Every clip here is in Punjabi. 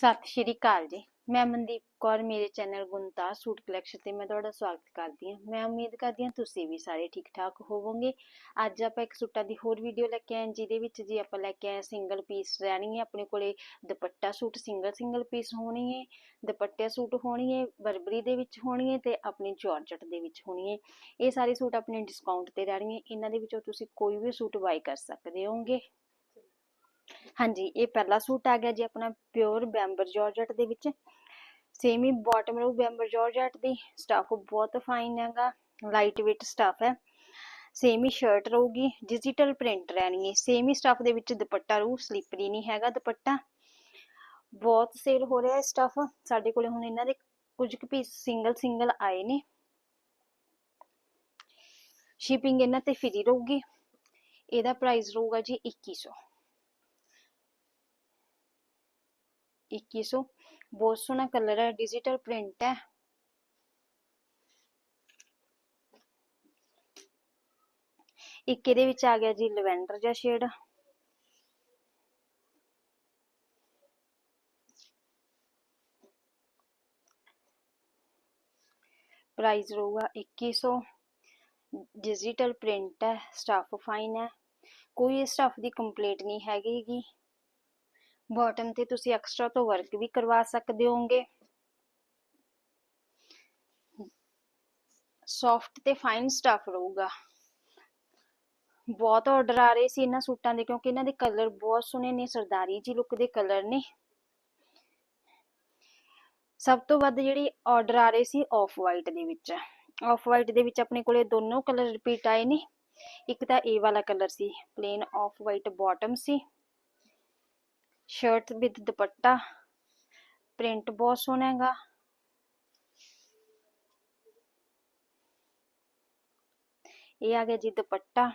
ਸਤਿ ਸ਼੍ਰੀ ਅਕਾਲ ਜੀ। ਮੈਂ ਮਨਦੀਪ ਕੌਰ, ਮੇਰੇ ਚੈਨਲ ਗੁੰਤਾ ਸੂਟ ਕਲੈਕਸ਼ਨ ਤੇ ਮੈਂ ਤੁਹਾਡਾ ਸਵਾਗਤ ਕਰਦੀ ਹਾਂ। ਮੈਂ ਉਮੀਦ ਕਰਦੀ ਹਾਂ ਤੁਸੀਂ ਵੀ ਸਾਰੇ ਠੀਕ ਠਾਕ ਹੋਵੋਗੇ। ਅੱਜ ਆਪਾਂ ਇੱਕ ਸੂਟਾਂ ਦੀ ਹੋਰ ਵੀਡੀਓ ਲੈ ਕੇ ਆਏ ਜਿਹਦੇ ਵਿੱਚ ਜੀ ਆਪਾਂ ਲੈ ਕੇ ਆਏ ਸਿੰਗਲ ਪੀਸ ਰਹਿਣੀ ਹੈ, ਆਪਣੇ ਕੋਲੇ dupatta suit single single piece ਹੋਣੀ ਹੈ, ਦੁਪੱਟੇ ਸੂਟ ਹੋਣੀ ਹੈ, ਬਰਬਰੀ ਦੇ ਵਿੱਚ ਹੋਣੀ ਹੈ ਤੇ ਆਪਣੀ ਜਾਰਜਟ ਦੇ ਵਿੱਚ ਹੋਣੀ ਹੈ। ਇਹ ਸਾਰੇ ਸੂਟ ਆਪਣੇ ਡਿਸਕਾਊਂਟ ਤੇ ਰਹਿਣੀ ਹੈ। ਇਹਨਾਂ ਦੇ ਵਿੱਚੋਂ ਤੁਸੀਂ ਕੋਈ ਵੀ ਸੂਟ ਬਾਈ ਕਰ ਸਕਦੇ ਹੋਗੇ ਹਾਂਜੀ, ਇਹ ਪਹਿਲਾ ਸੂਟ ਆ ਗਿਆ ਜੀ ਆਪਣਾ ਪਿਓਰ ਬੈਂਬਰ ਜਾਰਜਟ ਦੇ ਵਿੱਚ। ਸੇਮ ਬਾਟਮ ਰਹੂ ਬੈਂਬਰ ਜਾਰਜਟ ਦੀ। ਸਟਾਫ ਬਹੁਤ ਫਾਈਨ ਹੈਗਾ ਲਾਈਟ weight ਸਟਾਫ ਹੈ। ਸੇਮ ਹੀ ਸ਼ਰਟ ਰਹੂਗੀ ਡਿਜੀਟਲ ਪ੍ਰਿੰਟ ਰਹਿਣੀ ਹੈ। ਸੇਮ ਹੀ ਸਟਾਫ ਦੇ ਵਿੱਚ ਦੁਪੱਟਾ ਰਹੂ ਸਲਿਪਰੀ ਨਹੀਂ ਹੈਗਾ ਦੁਪੱਟਾ। ਬਹੁਤ ਸੇਲ ਹੋ ਰਿਹਾ ਹੈ ਸਟਾਫ ਸਾਡੇ ਕੋਲੇ ਹੁਣ ਇਹਨਾਂ ਦੇ ਕੁਝ ਕੁ ਪੀਸ ਸਿੰਗਲ ਸਿੰਗਲ ਆਏ ਨੇ। ਸ਼ਿਪਿੰਗ ਇਹਨਾਂ ਤੇ ਫ੍ਰੀ ਰਹੂਗੀ। ਇਹਦਾ ਪ੍ਰਾਈਸ ਰਹੂਗਾ ਜੀ 2100 2100 ਬਹੁਤ ਸੋਹਣਾ ਕਲਰ ਹੈ ਡਿਜੀਟਲ ਪ੍ਰਿੰਟ ਹੈ ਇੱਕ ਇਹਦੇ ਵਿੱਚ ਆ ਗਿਆ ਜੀ ਲਵੈਂਡਰ ਜਿਹਾ ਸ਼ੇਡ ਪ੍ਰਾਈਸ ਰਹੂਗਾ 2100 ਡਿਜੀਟਲ ਪ੍ਰਿੰਟ ਹੈ ਸਟਾਫ ਫਾਈਨ ਹੈ ਕੋਈ ਸਟਾਫ ਦੀ ਕੰਪਲੀਟ ਨਹੀਂ ਹੈਗੀ ਬਾਟਮ ਤੇ ਤੁਸੀਂ ਐਕਸਟਰਾ ਤੋਂ ਵਰਕ ਵੀ ਕਰਵਾ ਸਕਦੇ ਹੋਗੇ ਸੌਫਟ ਤੇ ਫਾਈਨ ਸਟਫ ਰਹੂਗਾ। ਬਹੁਤ ਆਰਡਰ ਆ ਰਹੇ ਸੀ ਇਹਨਾਂ ਸੂਟਾਂ ਦੇ, ਕਿਉਂਕਿ ਇਹਨਾਂ ਦੇ ਕਲਰ ਬਹੁਤ ਸੋਹਣੇ ਨੇ, ਸਰਦਾਰੀ ਜੀ ਲੁੱਕ ਦੇ ਕਲਰ ਨੇ। ਸਭ ਤੋਂ ਵੱਧ ਜਿਹੜੀ ਆਰਡਰ ਆ ਰਹੇ ਸੀ ਆਫ ਵਾਈਟ ਦੇ ਵਿੱਚ। ਆਫ ਵਾਈਟ ਦੇ ਵਿੱਚ ਆਪਣੇ ਕੋਲੇ ਦੋਨੋਂ ਕਲਰ ਰਿਪੀਟ ਆਏ ਨੇ। ਇੱਕ ਤਾਂ ਇਹ ਵਾਲਾ ਕਲਰ ਸੀ ਪਲੇਨ ਆਫ ਵਾਈਟ ਬਾਟਮ ਸੀ। ਸ਼ਰਟ ਵਿਦ ਦੁਪੱਟਾ, ਪ੍ਰਿੰਟ ਬਹੁਤ ਸੋਹਣਾ ਹੈਗਾ। ਇਹ ਆ ਗਿਆ ਜੀ ਦੁਪੱਟਾ।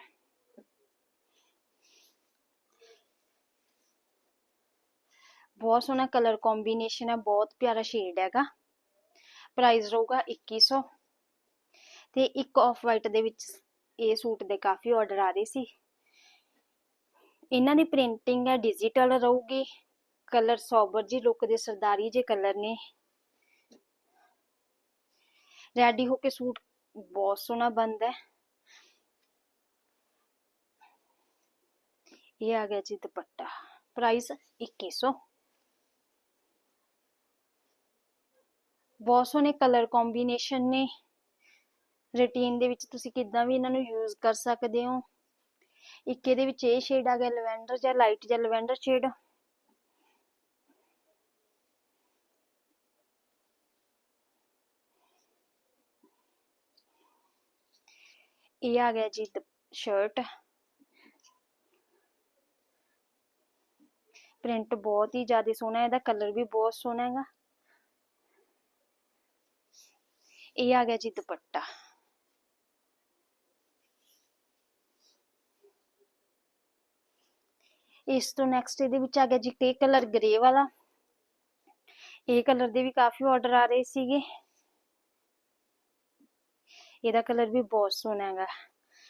ਬਹੁਤ ਸੋਹਣਾ ਕਲਰ ਕੰਬੀਨੇਸ਼ਨ ਹੈ ਬਹੁਤ ਪਿਆਰਾ ਸ਼ੇਡ ਹੈਗਾ। ਪ੍ਰਾਈਸ ਰਹੂਗਾ 2100 ਤੇ ਇੱਕ ਆਫ ਵਾਈਟ ਦੇ ਵਿੱਚ ਇਹ ਸੂਟ ਦੇ ਕਾਫੀ ਆਰਡਰ ਆ ਰਹੇ ਸੀ। ਇਹਨਾਂ ਦੀ ਪ੍ਰਿੰਟਿੰਗ ਹੈ ਡਿਜੀਟਲ ਰਹੂਗੀ। ਕਲਰ ਸੋਬਰ ਜੀ ਲੁੱਕ ਦੇ ਸਰਦਾਰੀ ਜੇ ਕਲਰ ਨੇ। ਰੈਡੀ ਹੋ ਕੇ ਸੂਟ ਬਹੁਤ ਸੋਹਣਾ ਬਣਦਾ ਹੈ। ਇਹ ਆ ਗਿਆ ਜੀ ਦੁਪੱਟਾ। ਪ੍ਰਾਈਸ 2100 ਬਹੁਤ ਸੋਹਣੇ ਕਲਰ ਕੰਬੀਨੇਸ਼ਨ ਨੇ। ਰੂਟੀਨ ਦੇ ਵਿੱਚ ਤੁਸੀਂ ਕਿਦਾਂ ਵੀ ਇਹਨਾਂ ਨੂੰ ਯੂਜ਼ ਕਰ ਸਕਦੇ ਹੋ। ਇੱਕ ਇਹਦੇ ਵਿੱਚ ਇਹ ਸ਼ੇਡ ਆ ਗਿਆ ਲਵੈਂਡਰ ਜਾਂ ਲਾਈਟ ਜਾਂ ਲਵੈਂਡਰ ਸ਼ੇਡ ਇਹ ਆ ਗਿਆ ਜੀ ਸ਼ਰਟ ਪ੍ਰਿੰਟ ਬਹੁਤ ਹੀ ਜ਼ਿਆਦਾ ਸੋਹਣਾ ਹੈ, ਇਹਦਾ ਕਲਰ ਵੀ ਬਹੁਤ ਸੋਹਣਾ ਹੈਗਾ। ਇਹ ਆ ਗਿਆ ਜੀ ਦੁਪੱਟਾ। ਇਸ ਤੋਂ ਨੈਕਸਟ ਇਹਦੇ ਵਿੱਚ ਆ ਗਿਆ ਜੀ ਤੇ ਕਲਰ ਗ੍ਰੇ ਵਾਲਾ। ਇਹ ਕਲਰ ਦੇ ਵੀ ਕਾਫੀ ਆਰਡਰ ਆ ਰਹੇ ਸੀਗੇ। ਇਹਦਾ ਕਲਰ ਵੀ ਬਹੁਤ ਸੋਹਣਾ ਹੈਗਾ।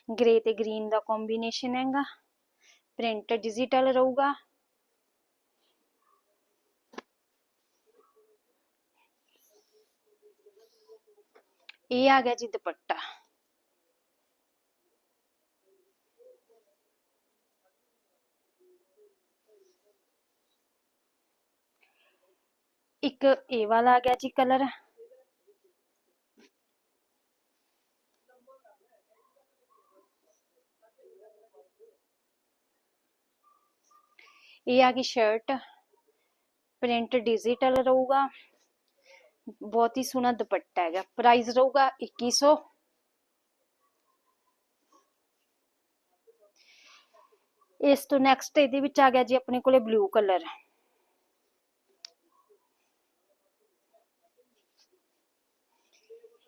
ਗ੍ਰੇ ਤੇ ਗ੍ਰੀਨ ਦਾ ਕੰਬੀਨੇਸ਼ਨ ਹੈਗਾ। ਪ੍ਰਿੰਟ ਡਿਜੀਟਲ ਰਹੂਗਾ। ਇਹ ਆ ਗਿਆ ਜੀ ਦੁਪੱਟਾ। ਇੱਕ ਇਹ ਵਾਲਾ ਆ ਗਿਆ ਜੀ ਕਲਰ ਇਹ ਆ ਗਈ ਸ਼ਰਟ ਪ੍ਰਿੰਟ ਡਿਜੀਟਲ ਰਹੂਗਾ ਬਹੁਤ ਹੀ ਸੋਹਣਾ ਦੁਪੱਟਾ ਹੈਗਾ ਪ੍ਰਾਈਸ ਰਹੂਗਾ 2100 ਇਸ ਤੋਂ ਨੈਕਸਟ ਇਹਦੇ ਵਿੱਚ ਆ ਗਿਆ ਜੀ ਆਪਣੇ ਕੋਲੇ ਬਲੂ ਕਲਰ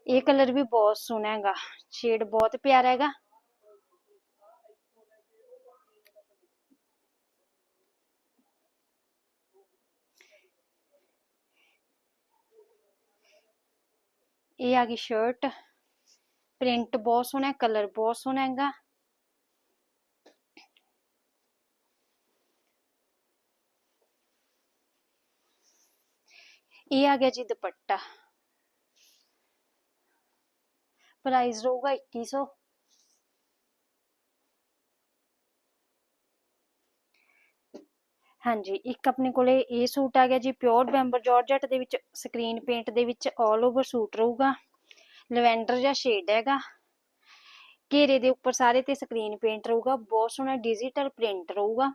ਇਹ ਕਲਰ ਵੀ ਬਹੁਤ ਸੋਹਣਾ ਹੈਗਾ ਸ਼ੇਡ ਬਹੁਤ ਪਿਆਰਾ ਹੈਗਾ ਇਹ ਆ ਗਈ ਸ਼ਰਟ ਪ੍ਰਿੰਟ ਬਹੁਤ ਸੋਹਣਾ ਕਲਰ ਬਹੁਤ ਸੋਹਣਾ ਹੈਗਾ ਇਹ ਆ ਗਿਆ ਜੀ ਦੁਪੱਟਾ ਪ੍ਰਾਈਸ ਰਹੂਗਾ 2100 ਹਾਂਜੀ, ਇੱਕ ਆਪਣੇ ਕੋਲੇ ਇਹ ਸੂਟ ਆ ਗਿਆ ਜੀ ਪਿਓਰ ਬੈਂਬਰ ਜਾਰਜਟ ਦੇ ਵਿੱਚ ਸਕਰੀਨ ਪੇਂਟ ਦੇ ਵਿੱਚ 올 ਓਵਰ ਸੂਟ ਰਹੂਗਾ। ਲਵੈਂਡਰ ਜਾਂ ਸ਼ੇਡ ਹੈਗਾ। ਘੇਰੇ ਦੇ ਉੱਪਰ ਸਾਰੇ ਤੇ ਸਕਰੀਨ ਪੇਂਟ ਰਹੂਗਾ। ਬਹੁਤ ਸੋਹਣਾ ਡਿਜੀਟਲ ਪ੍ਰਿੰਟ ਰਹੂਗਾ।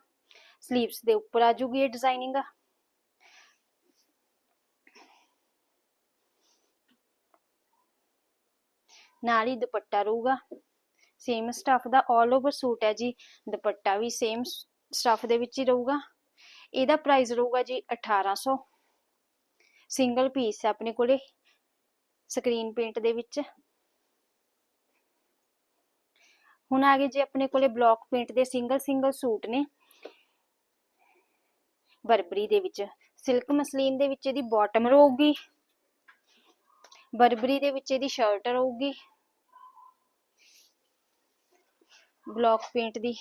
ਸਲੀਵਸ ਦੇ ਉੱਪਰ ਆ ਜੂਗੀ ਇਹ ਡਿਜ਼ਾਈਨਿੰਗ ਨਾਲ ਹੀ ਦੁਪੱਟਾ ਰਹੂਗਾ। ਸੇਮ ਸਟਫ ਦਾ 올 ਓਵਰ ਸੂਟ ਹੈ ਜੀ। ਦੁਪੱਟਾ ਵੀ ਸੇਮ ਸਟਫ ਦੇ ਵਿੱਚ ਹੀ ਰਹੂਗਾ। ਇਹਦਾ ਪ੍ਰਾਈਸ ਰਹੂਗਾ ਜੀ 1800 ਸਿੰਗਲ ਪੀਸ ਹੈ ਆਪਣੇ ਕੋਲੇ ਸਕਰੀਨ ਪੇਂਟ ਦੇ ਵਿੱਚ। ਹੁਣ ਆ ਗਏ ਜੀ ਆਪਣੇ ਕੋਲੇ ਬਲੌਕ ਪੇਂਟ ਦੇ ਸਿੰਗਲ ਸਿੰਗਲ ਸੂਟ ਨੇ। ਬਰਬਰੀ ਦੇ ਵਿੱਚ। ਸਿਲਕ ਮਸਲੀਨ ਦੇ ਵਿੱਚ ਇਹਦੀ ਬਾਟਮ ਰਹੂਗੀ। ਬਰਬਰੀ ਦੇ ਵਿੱਚ ਇਹਦੀ ਸ਼ਰਟ ਰਹੂਗੀ। ਬਲੌਕ ਪੇਂਟ ਦੀ।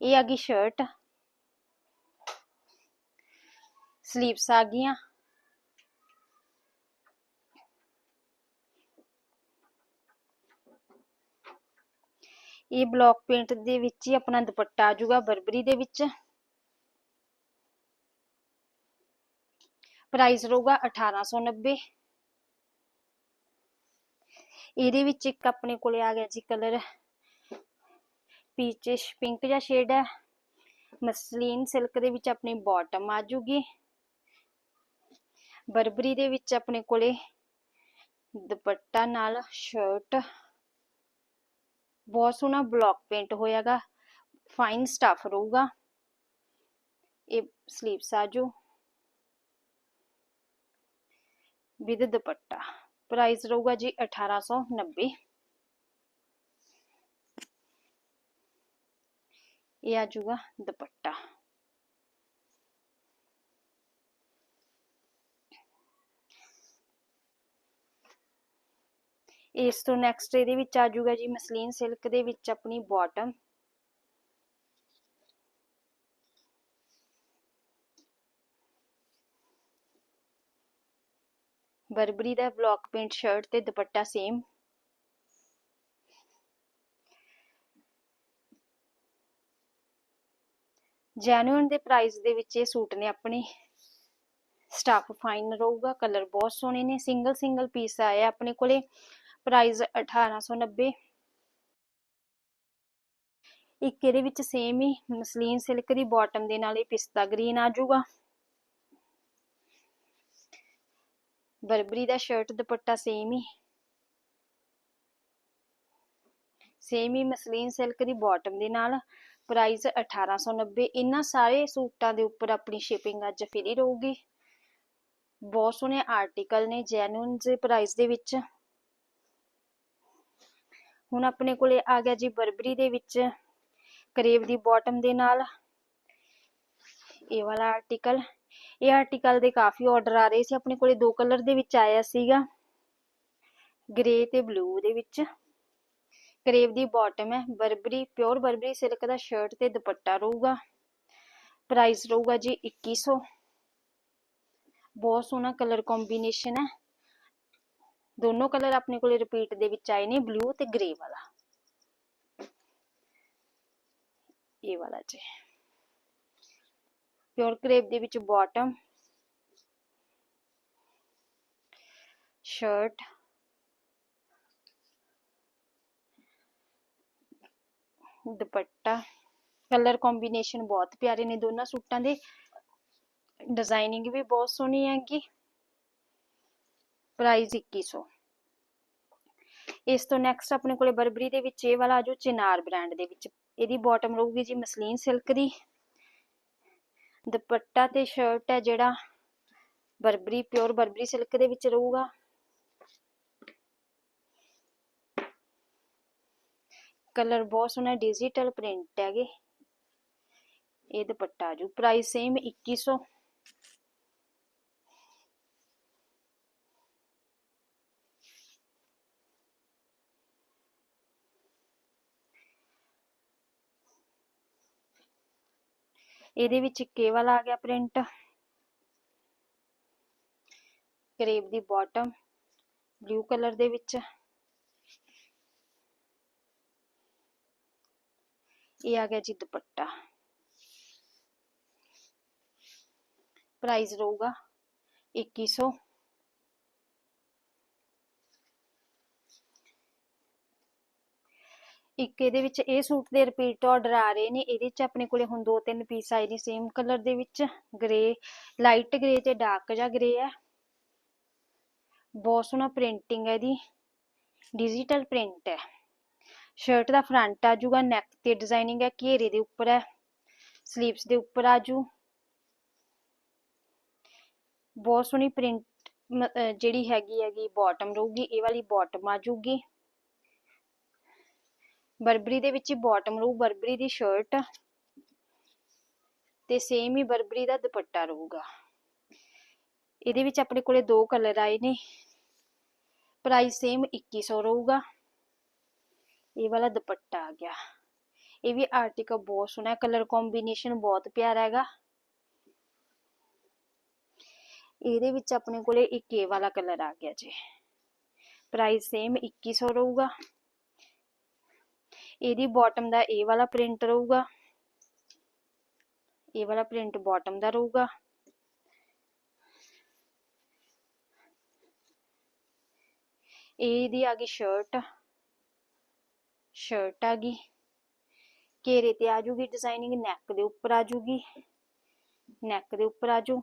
ਇਹ ਆ ਗਈ ਸ਼ਰਟ ਸਲੀਵਸ ਆ ਗਈਆਂ। ਇਹ ਬਲੌਕ ਪੇਂਟ ਦੇ ਵਿੱਚ ਹੀ ਆਪਣਾ ਦੁਪੱਟਾ ਆ ਜਾਊਗਾ ਬਰਬਰੀ ਦੇ ਵਿੱਚ। ਪ੍ਰਾਈਸ ਰਹੂਗਾ 1890 ਇਹਦੇ ਵਿੱਚ ਇੱਕ ਆਪਣੇ ਕੋਲੇ ਆ ਗਿਆ ਜੀ ਕਲਰ ਪੀਚਿਸ਼ ਪਿੰਕ ਜਿਹਾ ਸ਼ੇਡ ਹੈ। ਮਸਲੀਨ ਸਿਲਕ ਦੇ ਵਿੱਚ ਆਪਣੀ ਬਾਟਮ ਆ ਜੂਗੀ। ਬਰਬਰੀ ਦੇ ਵਿੱਚ ਆਪਣੇ ਕੋਲੇ ਦੁਪੱਟਾ ਨਾਲ ਸ਼ਰਟ ਬਹੁਤ ਸੋਹਣਾ ਬਲੌਕ ਪੇਂਟ ਹੋਇਆਗਾ। ਫਾਈਨ ਸਟਫ ਰਹੂਗਾ। ਇਹ ਸਲੀਵਸ ਆ ਜੋ। With dupatta. ਪ੍ਰਾਈਸ ਰਹੂਗਾ ਜੀ 1890 ਇਹ ਆ ਜੂਗਾ ਦੁਪੱਟਾ। ਇਸ ਤੋਂ ਨੈਕਸਟ ਇਹਦੇ ਵਿੱਚ ਆ ਜਾਊਗਾ ਜੀ ਮਸਲੀਨ ਸਿਲਕ ਦੇ ਵਿੱਚ ਆਪਣੀ ਬਾਟਮ ਬਰਬਰੀ ਦਾ ਬਲੌਕ ਪ੍ਰਿੰਟ ਸ਼ਰਟ ਤੇ ਦੁਪੱਟਾ ਸੇਮ ਜੈਨੂਇਨ ਦੇ ਪ੍ਰਾਈਸ ਦੇ ਵਿੱਚ ਇਹ ਸੂਟ ਨੇ ਆਪਣੇ। ਸਟਾਫ ਫਾਈਨ ਰਹੂਗਾ ਕਲਰ ਬਹੁਤ ਸੋਹਣੇ ਨੇ ਸਿੰਗਲ ਸਿੰਗਲ ਪੀਸ ਆਇਆ ਆਪਣੇ ਕੋਲੇ। ਪ੍ਰਾਈਸ 1890 ਇੱਕ ਇਹਦੇ ਵਿੱਚ ਸੇਮ ਹੀ, ਮਸਲੀਨ ਸਿਲਕ ਦੀ ਬਾਟਮ ਦੇ ਨਾਲ ਇਹ ਪਿਸਤਾ ਗ੍ਰੀਨ ਆ ਜਾਊਗਾ। ਬਰਬਰੀ ਦਾ ਸ਼ਰਟ ਦੁਪੱਟਾ ਸੇਮ ਹੀ। ਸੇਮ ਹੀ ਮਸਲੀਨ ਸਿਲਕ ਦੀ ਬਾਟਮ ਦੇ ਨਾਲ। ਪ੍ਰਾਈਸ 1890 ਇਹਨਾਂ ਸਾਰੇ ਸੂਟਾਂ ਦੇ ਉੱਪਰ ਆਪਣੀ ਸ਼ਿਪਿੰਗ ਅੱਜ ਫ੍ਰੀ ਰਹੂਗੀ। ਬਹੁਤ ਸੋਹਣੇ ਆਰਟੀਕਲ ਨੇ ਜੈਨੂਇਨ ਦੇ ਪ੍ਰਾਈਸ ਦੇ ਵਿੱਚ। ਹੁਣ ਆਪਣੇ ਕੋਲੇ ਆ ਗਿਆ ਜੀ ਬਰਬਰੀ ਦੇ ਵਿੱਚ, ਕਰੇਵ ਦੀ ਬਾਟਮ ਦੇ ਨਾਲ। ਇਹ ਵਾਲਾ ਆਰਟੀਕਲ ਇਹ ਆਰਟੀਕਲ ਦੇ ਕਾਫੀ ਆਰਡਰ ਆ ਰਹੇ ਸੀ, ਆਪਣੇ ਕੋਲੇ ਦੋ ਕਲਰ ਦੇ ਵਿੱਚ ਆਇਆ ਸੀਗਾ। ਗ੍ਰੇ ਤੇ ਬਲੂ ਦੇ ਵਿੱਚ। ਕਰੇਵ ਦੀ ਬਾਟਮ ਹੈ ਬਰਬਰੀ ਪਿਓਰ ਬਰਬਰੀ ਸਿਲਕ ਦਾ ਸ਼ਰਟ ਤੇ ਦੁਪੱਟਾ ਰਹੂਗਾ। ਪ੍ਰਾਈਸ ਰਹੂਗਾ ਜੀ 2100 ਬਹੁਤ ਸੋਹਣਾ ਕਲਰ ਕੰਬੀਨੇਸ਼ਨ ਹੈ। ਦੋਨੋਂ ਕਲਰ ਆਪਣੇ ਕੋਲੇ ਰਿਪੀਟ ਦੇ ਵਿੱਚ ਆਏ ਨੇ ਬਲੂ ਤੇ ਗ੍ਰੇ ਵਾਲਾ। ਇਹ ਵਾਲਾ ਜੀ। ਪਿਓਰ ਕਰੇਪ ਦੇ ਵਿੱਚ bottom, shirt, dupatta, colour combination ਬਹੁਤ ਪਿਆਰੇ ਨੇ ਦੋਨਾਂ ਸੂਟਾਂ ਦੇ। ਡਿਜ਼ਾਈਨਿੰਗ ਵੀ ਬਹੁਤ ਸੋਹਣੀ ਹੈਗੀ। ਪ੍ਰਾਈਸ 2100 ਇਸ ਤੋਂ ਨੈਕਸਟ ਆਪਣੇ ਕੋਲੇ ਬਰਬਰੀ ਦੇ ਵਿੱਚ ਇਹ ਵਾਲਾ ਆਜੋ ਚਿਨਾਰ ਬ੍ਰਾਂਡ ਦੇ ਵਿੱਚ। ਇਹਦੀ ਬਾਟਮ ਰਹੂਗੀ ਜੀ ਮਸਲੀਨ ਸਿਲਕ ਦੀ। ਦੁਪੱਟਾ ਤੇ ਸ਼ਰਟ ਹੈ ਜਿਹੜਾ ਬਰਬਰੀ ਪਿਓਰ ਬਰਬਰੀ ਸਿਲਕ ਦੇ ਵਿੱਚ ਰਹੂਗਾ। ਕਲਰ ਬਹੁਤ ਸੋਹਣਾ ਡਿਜੀਟਲ ਪ੍ਰਿੰਟ ਹੈਗੇ। ਇਹ ਦੁਪੱਟਾ ਜੂ। ਪ੍ਰਾਈਸ ਸੇਮ 2100 ਇਹਦੇ ਵਿੱਚ ਕੇਵਲ ਆ ਗਿਆ ਪ੍ਰਿੰਟ ਕਰੇਬ ਦੀ ਬਾਟਮ ਬਲੂ ਕਲਰ ਦੇ ਵਿੱਚ। ਇਹ ਆ ਗਿਆ ਜੀ ਦੁਪੱਟਾ। ਪ੍ਰਾਈਸ ਰਹੂਗਾ 2100 ਇੱਕ ਇਹਦੇ ਵਿੱਚ ਇਹ ਸੂਟ ਦੇ ਰਿਪੀਟ ਆਰਡਰ ਆ ਰਹੇ ਨੇ, ਇਹਦੇ ਵਿੱਚ ਆਪਣੇ ਕੋਲੇ ਹੁਣ ਦੋ ਤਿੰਨ ਪੀਸ ਆਏ ਨੇ ਸੇਮ ਕਲਰ ਦੇ ਵਿੱਚ ਗ੍ਰੇ ਲਾਈਟ ਗ੍ਰੇ ਤੇ ਡਾਰਕ ਜਿਹਾ ਗ੍ਰੇ ਹੈ ਬਹੁਤ ਸੋਹਣਾ ਪ੍ਰਿੰਟਿੰਗ ਹੈ ਇਹਦੀ ਡਿਜੀਟਲ ਪ੍ਰਿੰਟ ਹੈ ਸ਼ਰਟ ਦਾ ਫਰੰਟ ਆ ਜਾਊਗਾ ਨੈਕ ਤੇ ਡਿਜ਼ਾਈਨਿੰਗ ਹੈ ਘੇਰੇ ਦੇ ਉੱਪਰ ਹੈ ਸਲੀਵਸ ਦੇ ਉੱਪਰ ਆ ਜੂ। ਬਹੁਤ ਸੋਹਣੀ ਪ੍ਰਿੰਟ ਜਿਹੜੀ ਹੈਗੀ ਹੈਗੀ ਬਾਟਮ ਰਹੂਗੀ, ਇਹ ਵਾਲੀ ਬਾਟਮ ਆ ਜੂਗੀ। ਬਰਬਰੀ ਦੇ ਵਿੱਚ ਹੀ ਬਾਟਮ ਰਹੂ, ਬਰਬਰੀ ਦੀ ਸ਼ਰਟ ਤੇ ਸੇਮ ਹੀ ਬਰਬਰੀ ਦਾ ਦੁਪੱਟਾ ਰਹੂਗਾ। ਇਹਦੇ ਵਿੱਚ ਆਪਣੇ ਕੋਲੇ ਦੋ ਕਲਰ ਆਏ ਨੇ। ਪ੍ਰਾਈਸ ਸੇਮ 2100 ਰਹੂਗਾ। ਇਹ ਵਾਲਾ ਦੁਪੱਟਾ ਆ ਗਿਆ। ਇਹ ਵੀ ਆਰਟੀਕਲ ਬਹੁਤ ਸੋਹਣਾ ਕਲਰ ਕੰਬੀਨੇਸ਼ਨ ਬਹੁਤ ਪਿਆਰਾ ਹੈਗਾ। ਇਹਦੇ ਵਿੱਚ ਆਪਣੇ ਕੋਲੇ ਇੱਕ ਇਹ ਵਾਲਾ ਕਲਰ ਆ ਗਿਆ ਜੀ। ਪ੍ਰਾਈਸ ਸੇਮ 2100 ਰਹੂਗਾ। ਇਹਦੀ ਬਾਟਮ ਦਾ ਇਹ ਵਾਲਾ ਪ੍ਰਿੰਟ ਰਹੂਗਾ। ਇਹ ਵਾਲਾ ਪ੍ਰਿੰਟ ਬਾਟਮ ਦਾ ਰਹੂਗਾ। ਇਹਦੀ ਆ ਗਈ ਸ਼ਰਟ ਸ਼ਰਟ ਆ ਗਈ। ਘੇਰੇ ਤੇ ਆ ਜੂਗੀ ਡਿਜ਼ਾਈਨਿੰਗ ਨੈਕ ਦੇ ਉੱਪਰ ਆ ਜੂਗੀ। ਨੈਕ ਦੇ ਉੱਪਰ ਆ ਜੂ।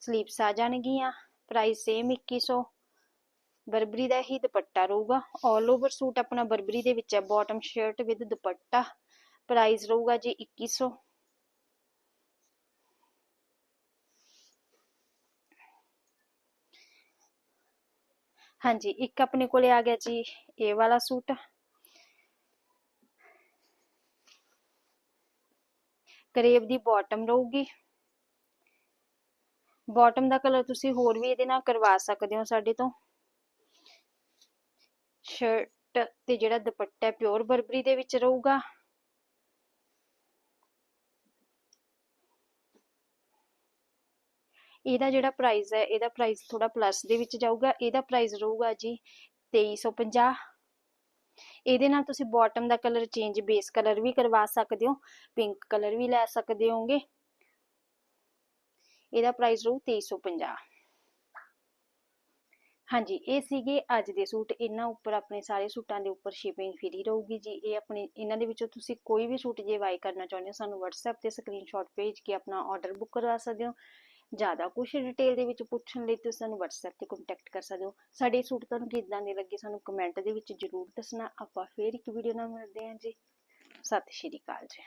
ਸਲੀਵਸ ਆ ਜਾਣਗੀਆਂ। ਪ੍ਰਾਈਸ ਸੇਮ 2100 ਬਰਬਰੀ ਦਾ ਹੀ ਦੁਪੱਟਾ ਰਹੂਗਾ। 올 ਓਵਰ ਸੂਟ ਆਪਣਾ ਬਰਬਰੀ ਦੇ ਵਿੱਚ ਹੈ। Bottom shirt with dupatta. Price ਰਹੂਗਾ ਜੀ 2100 ਹਾਂਜੀ, ਇੱਕ ਆਪਣੇ ਕੋਲੇ ਆ ਗਿਆ ਜੀ ਇਹ ਵਾਲਾ ਸੂਟ। ਕਰੇਬ ਦੀ ਬਾਟਮ ਰਹੂਗੀ। ਬਾਟਮ ਦਾ ਕਲਰ ਤੁਸੀਂ ਹੋਰ ਵੀ ਇਹਦੇ ਨਾਲ ਕਰਵਾ ਸਕਦੇ ਹੋ ਸਾਡੇ ਤੋਂ। ਸ਼ਰਟ ਤੇ ਜਿਹੜਾ ਦੁਪੱਟਾ ਪਿਓਰ ਬਰਬਰੀ ਦੇ ਵਿੱਚ ਰਹੂਗਾ। ਇਹਦਾ ਜਿਹੜਾ ਪ੍ਰਾਈਸ ਹੈ, ਇਹਦਾ ਪ੍ਰਾਈਸ ਥੋੜਾ ਪਲੱਸ ਦੇ ਵਿੱਚ ਜਾਊਗਾ। ਇਹਦਾ ਪ੍ਰਾਈਸ ਰਹੂਗਾ ਜੀ 2350 ਇਹਦੇ ਨਾਲ ਤੁਸੀਂ ਬਾਟਮ ਦਾ ਕਲਰ ਚੇਂਜ ਬੇਸ ਕਲਰ ਵੀ ਕਰਵਾ ਸਕਦੇ ਹੋ ਪਿੰਕ ਕਲਰ ਵੀ ਲੈ ਸਕਦੇ ਹੋਗੇ ਇਹਦਾ ਪ੍ਰਾਈਸ ਰਹੂ 2350 ਹਾਂਜੀ, ਇਹ ਸੀਗੇ ਅੱਜ ਦੇ ਸੂਟ। ਇਹਨਾਂ ਉੱਪਰ ਆਪਣੇ ਸਾਰੇ ਸੂਟਾਂ ਦੇ ਉੱਪਰ ਸ਼ਿਪਿੰਗ ਫ੍ਰੀ ਰਹੂਗੀ ਜੀ। ਇਹ ਆਪਣੇ, ਇਹਨਾਂ ਦੇ ਵਿੱਚੋਂ ਤੁਸੀਂ ਕੋਈ ਵੀ ਸੂਟ ਜੇ ਬਾਈ ਕਰਨਾ ਚਾਹੁੰਦੇ ਹੋ, ਸਾਨੂੰ WhatsApp ਤੇ ਸਕਰੀਨਸ਼ਾਟ ਭੇਜ ਕੇ ਆਪਣਾ ਆਰਡਰ ਬੁੱਕ ਕਰਵਾ ਸਕਦੇ ਹੋ। ਜ਼ਿਆਦਾ ਕੁਝ ਡਿਟੇਲ ਦੇ ਵਿੱਚ ਪੁੱਛਣ ਲਈ ਤੁਸੀਂ ਸਾਨੂੰ WhatsApp ਤੇ ਕੰਟੈਕਟ ਕਰ ਸਕਦੇ ਹੋ। ਸਾਡੇ ਸੂਟ ਤੁਹਾਨੂੰ ਕਿੱਦਾਂ ਦੇ ਲੱਗੇ ਸਾਨੂੰ ਕਮੈਂਟ ਦੇ ਵਿੱਚ ਜਰੂਰ ਦੱਸਣਾ। ਆਪਾਂ ਫੇਰ ਇੱਕ ਵੀਡੀਓ ਨਾਲ ਮਿਲਦੇ ਹਾਂ ਜੀ। ਸਤਿ ਸ਼੍ਰੀ ਅਕਾਲ ਜੀ।